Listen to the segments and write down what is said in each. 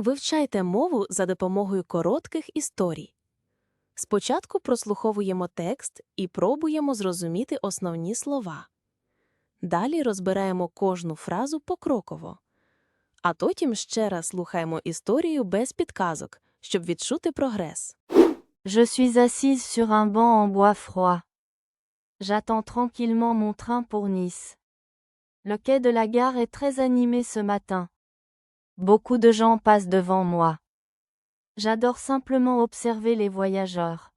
Вивчайте мову за допомогою коротких історій. Спочатку прослуховуємо текст і пробуємо зрозуміти основні слова. Далі розбираємо кожну фразу покроково. А потім ще раз слухаємо історію без підказок, щоб відчути прогрес. Je suis assise sur un banc en bois froid. J'attends tranquillement mon train pour Nice. Le quai de la gare est très animé ce matin. Beaucoup de gens passent devant moi. J'adore simplement observer les voyageurs.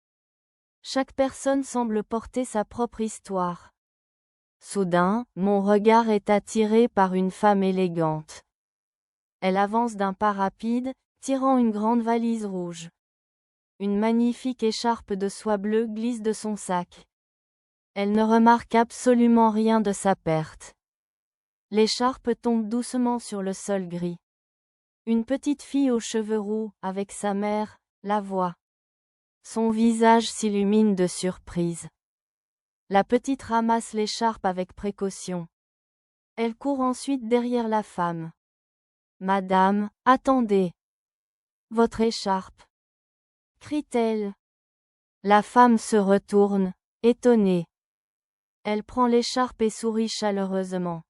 Chaque personne semble porter sa propre histoire. Soudain, mon regard est attiré par une femme élégante. Elle avance d'un pas rapide, tirant une grande valise rouge. Une magnifique écharpe de soie bleue glisse de son sac. Elle ne remarque absolument rien de sa perte. L'écharpe tombe doucement sur le sol gris. Une petite fille aux cheveux roux, avec sa mère, la voit. Son visage s'illumine de surprise. La petite ramasse l'écharpe avec précaution. Elle court ensuite derrière la femme. Madame, attendez. Votre écharpe. crie-t-elle. La femme se retourne, étonnée. Elle prend l'écharpe et sourit chaleureusement.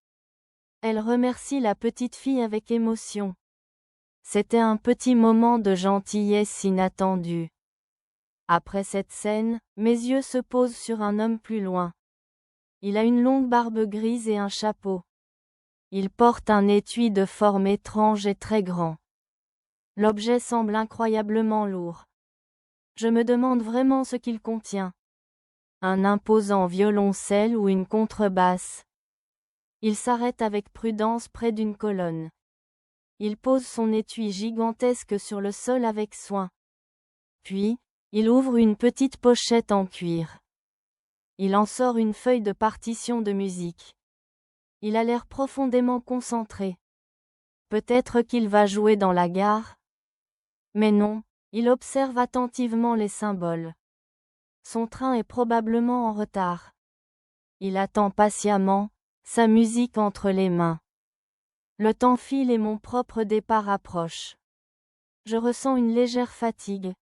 Elle remercie la petite fille avec émotion. C'était un petit moment de gentillesse inattendue. Après cette scène, mes yeux se posent sur un homme plus loin. Il a une longue barbe grise et un chapeau. Il porte un étui de forme étrange et très grand. L'objet semble incroyablement lourd. Je me demande vraiment ce qu'il contient. Un imposant violoncelle ou une contrebasse. Il s'arrête avec prudence près d'une colonne. Il pose son étui gigantesque sur le sol avec soin. Puis, il ouvre une petite pochette en cuir. Il en sort une feuille de partition de musique. Il a l'air profondément concentré. Peut-être qu'il va jouer dans la gare. Mais non, il observe attentivement les symboles. Son train est probablement en retard. Il attend patiemment, sa musique entre les mains. Le temps file et mon propre départ approche. Je ressens une légère fatigue.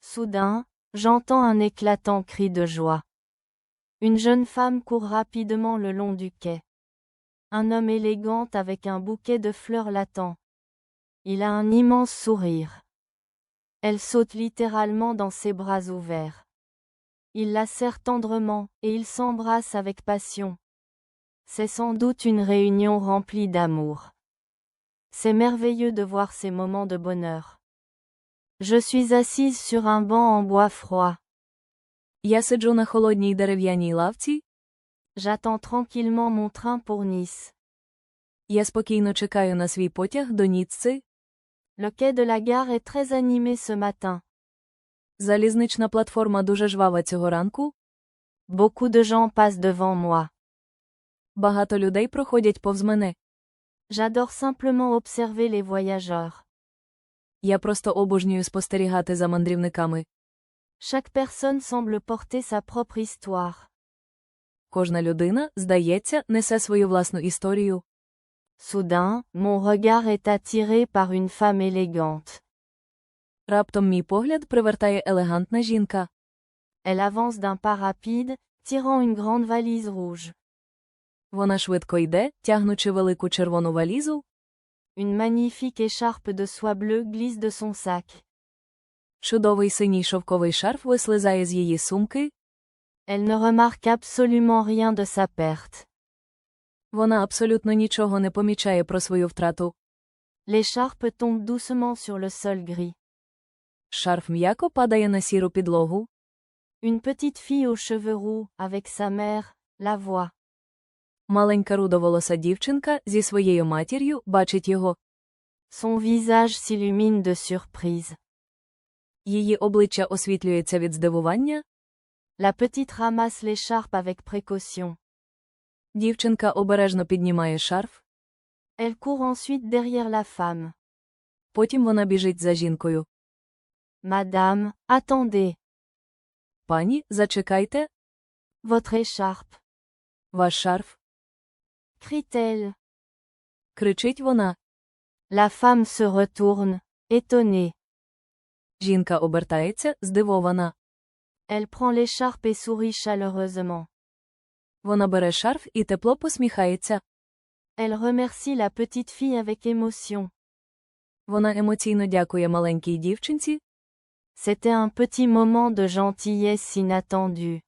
Soudain, j'entends un éclatant cri de joie. Une jeune femme court rapidement le long du quai. Un homme élégant avec un bouquet de fleurs l'attend. Il a un immense sourire. Elle saute littéralement dans ses bras ouverts. Il la serre tendrement, et ils s'embrassent avec passion. C'est sans doute une réunion remplie d'amour. C'est merveilleux de voir ces moments de bonheur. Je suis assise sur un banc en bois froid. Я сиджу на холодній дерев'яній лавці, J'attends tranquillement mon train pour Nice. я спокійно чекаю на свій потяг до Ніцци. Le quai de la gare est très animé ce matin. Залізнична платформа дуже жвава цього ранку. Beaucoup de gens passent devant moi. Багато людей проходять повз мене. J'adore simplement observer les voyageurs. Я просто обожнюю спостерігати за мандрівниками. Chaque personne semble porter sa propre histoire. Кожна людина, здається, несе свою власну історію. Soudain, mon regard est attiré par une femme élégante. Раптом мій погляд привертає елегантна жінка. Elle avance d'un pas rapide, tirant une grande valise rouge. Вона швидко йде, тягнучи велику червону валізу. Une magnifique écharpe de soie bleue glisse de son sac. Чудовий синій шовковий шарф вислизає з її сумки. Elle ne remarque absolument rien de sa perte. Вона абсолютно нічого не помічає про свою втрату. L'écharpe tombe doucement sur le sol gris. Шарф м'яко падає на сіру підлогу. Une petite fille aux cheveux roux, avec sa mère, la voit. Маленька рудоволоса дівчинка зі своєю матір'ю бачить його. Son visage s'illumine de surprise. Її обличчя освітлюється від здивування. La petite ramasse l'écharpe avec précaution. Дівчинка обережно піднімає шарф. Elle court ensuite derrière la femme. Потім вона біжить за жінкою. Madame, attendez. Пані, зачекайте, Votre écharpe. ваш шарф. Crie-t-elle. Кричить вона. La femme se retourne, étonnée. Жінка обертається, здивована. Elle prend l'écharpe et sourit chaleureusement. Вона бере шарф і тепло посміхається. Elle remercie la petite fille avec émotion. Вона емоційно дякує маленькій дівчинці. C'était un petit moment de gentillesse inattendue.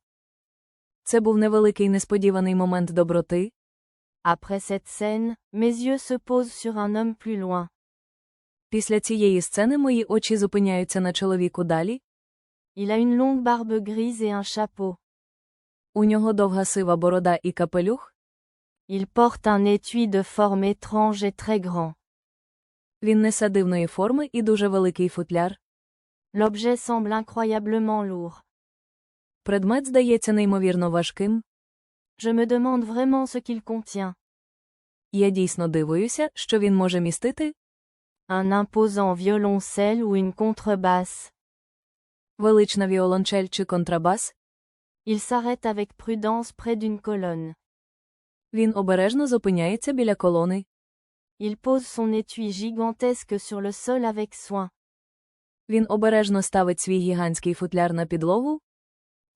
Це був невеликий несподіваний момент доброти. Après cette scène, mes yeux se posent sur un homme plus loin. Після цієї сцени мої очі зупиняються на чоловіку далі. Il a une longue barbe grise et un chapeau. У нього довга сива борода і капелюх. Il porte un étui de forme étrange et très grand. Він несе дивної форми і дуже великий футляр. L'objet semble incroyablement lourd. Предмет здається неймовірно важким. Je me demande vraiment ce qu'il contient. Я дійсно дивуюся, що він може містити Un imposant violoncelle ou une contrebasse. велична віолончель чи контрабас. Il s'arrête avec prudence près d'une colonne. Він обережно зупиняється біля колони. Il pose son étui gigantesque sur le sol avec soin. Він обережно ставить свій гігантський футляр на підлогу,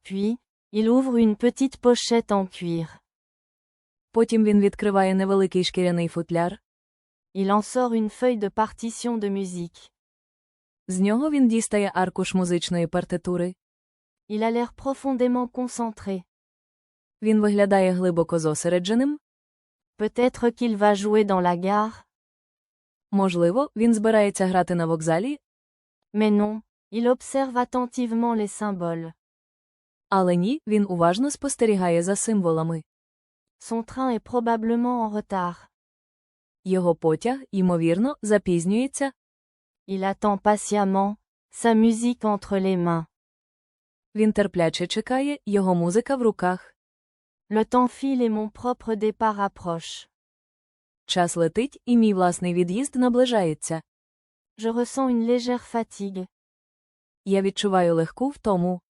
Puis, il ouvre une petite pochette en cuir. потім він відкриває невеликий шкіряний футляр. Il en sort une feuille de partition de musique. З нього він дістає аркуш музичної партитури. Il a l'air profondément concentré. Він виглядає глибоко зосередженим. Peut-être qu'il va jouer dans la gare, Можливо, він збирається грати на вокзалі, mais non, il observe attentivement les symboles. Але ні, він уважно спостерігає за символами. Son train est probablement en retard. Його потяг, ймовірно, запізнюється. Il attend patiemment, sa musique entre les mains. Він терпляче чекає, його музика в руках. Le temps file et mon propre départ approche. Час летить, і мій власний від'їзд наближається. Je ressens une légère fatigue. Я відчуваю легку втому.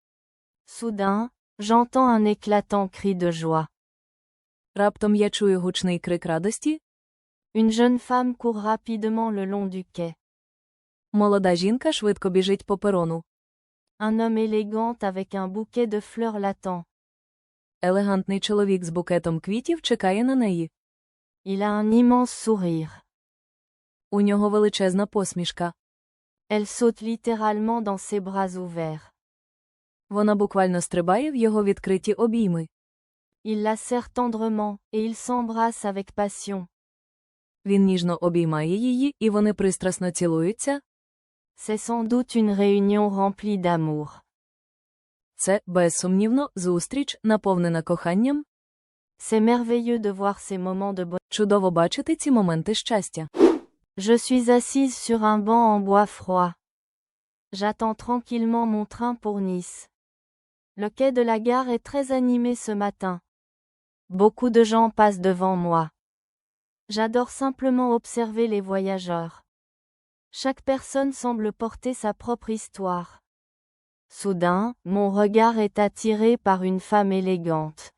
Soudain, j'entends un éclatant cri de joie. Раптом я чую гучний крик радості. Une jeune femme court rapidement le long du quai. Молода жінка швидко біжить по перону. Un homme élégant avec un bouquet de fleurs l'attend. Елегантний чоловік з букетом квітів чекає на неї. Il a un immense sourire. У нього величезна посмішка. Elle saute littéralement dans ses bras ouverts. Вона буквально стрибає в його відкриті обійми. Il la serre tendrement, et ils s'embrassent avec passion. Він ніжно обіймає її, і вони пристрасно цілуються. C'est sans doute une réunion remplie d'amour. Це, безсумнівно, зустріч, наповнена коханням. C'est merveilleux de voir ces moments de bonheur. Чудово бачити ці моменти щастя. Je suis assise sur un banc en bois froid. J'attends tranquillement mon train pour Nice. Le quai de la gare est très animé ce matin. Beaucoup de gens passent devant moi. J'adore simplement observer les voyageurs. Chaque personne semble porter sa propre histoire. Soudain, mon regard est attiré par une femme élégante.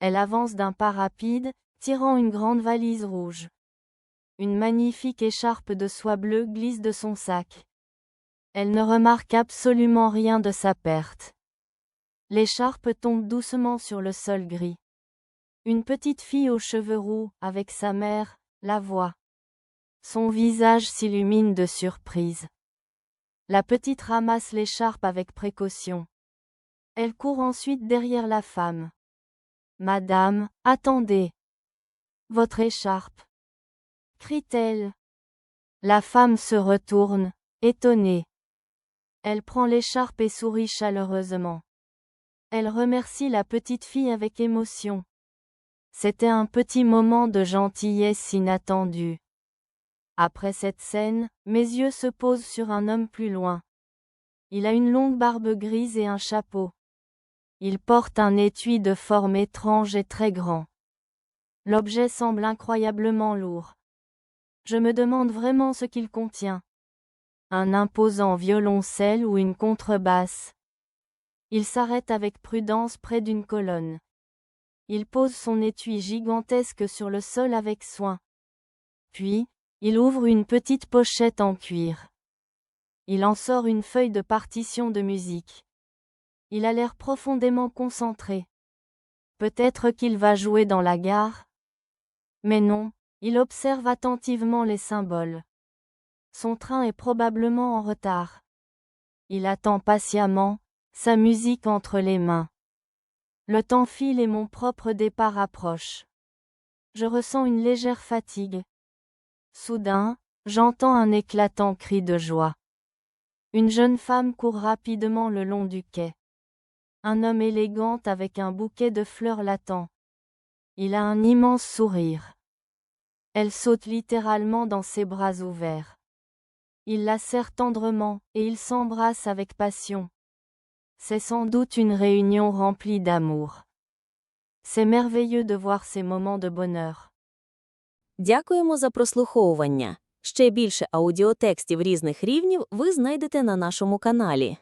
Elle avance d'un pas rapide, tirant une grande valise rouge. Une magnifique écharpe de soie bleue glisse de son sac. Elle ne remarque absolument rien de sa perte. L'écharpe tombe doucement sur le sol gris. Une petite fille aux cheveux roux, avec sa mère, la voit. Son visage s'illumine de surprise. La petite ramasse l'écharpe avec précaution. Elle court ensuite derrière la femme. Madame, attendez. Votre écharpe. crie-t-elle. La femme se retourne, étonnée. Elle prend l'écharpe et sourit chaleureusement. Elle remercie la petite fille avec émotion. C'était un petit moment de gentillesse inattendue. Après cette scène, mes yeux se posent sur un homme plus loin. Il a une longue barbe grise et un chapeau. Il porte un étui de forme étrange et très grand. L'objet semble incroyablement lourd. Je me demande vraiment ce qu'il contient. Un imposant violoncelle ou une contrebasse. Il s'arrête avec prudence près d'une colonne. Il pose son étui gigantesque sur le sol avec soin. Puis, Il ouvre une petite pochette en cuir. Il en sort une feuille de partition de musique. Il a l'air profondément concentré. Peut-être qu'il va jouer dans la gare. Mais non, il observe attentivement les symboles. Son train est probablement en retard. Il attend patiemment, sa musique entre les mains. Le temps file et mon propre départ approche. Je ressens une légère fatigue. Soudain, j'entends un éclatant cri de joie. Une jeune femme court rapidement le long du quai. Un homme élégant avec un bouquet de fleurs l'attend. Il a un immense sourire. Elle saute littéralement dans ses bras ouverts. Il la serre tendrement, et ils s'embrassent avec passion. C'est sans doute une réunion remplie d'amour. C'est merveilleux de voir ces moments de bonheur. Дякуємо за прослуховування. Ще більше аудіотекстів різних рівнів ви знайдете на нашому каналі.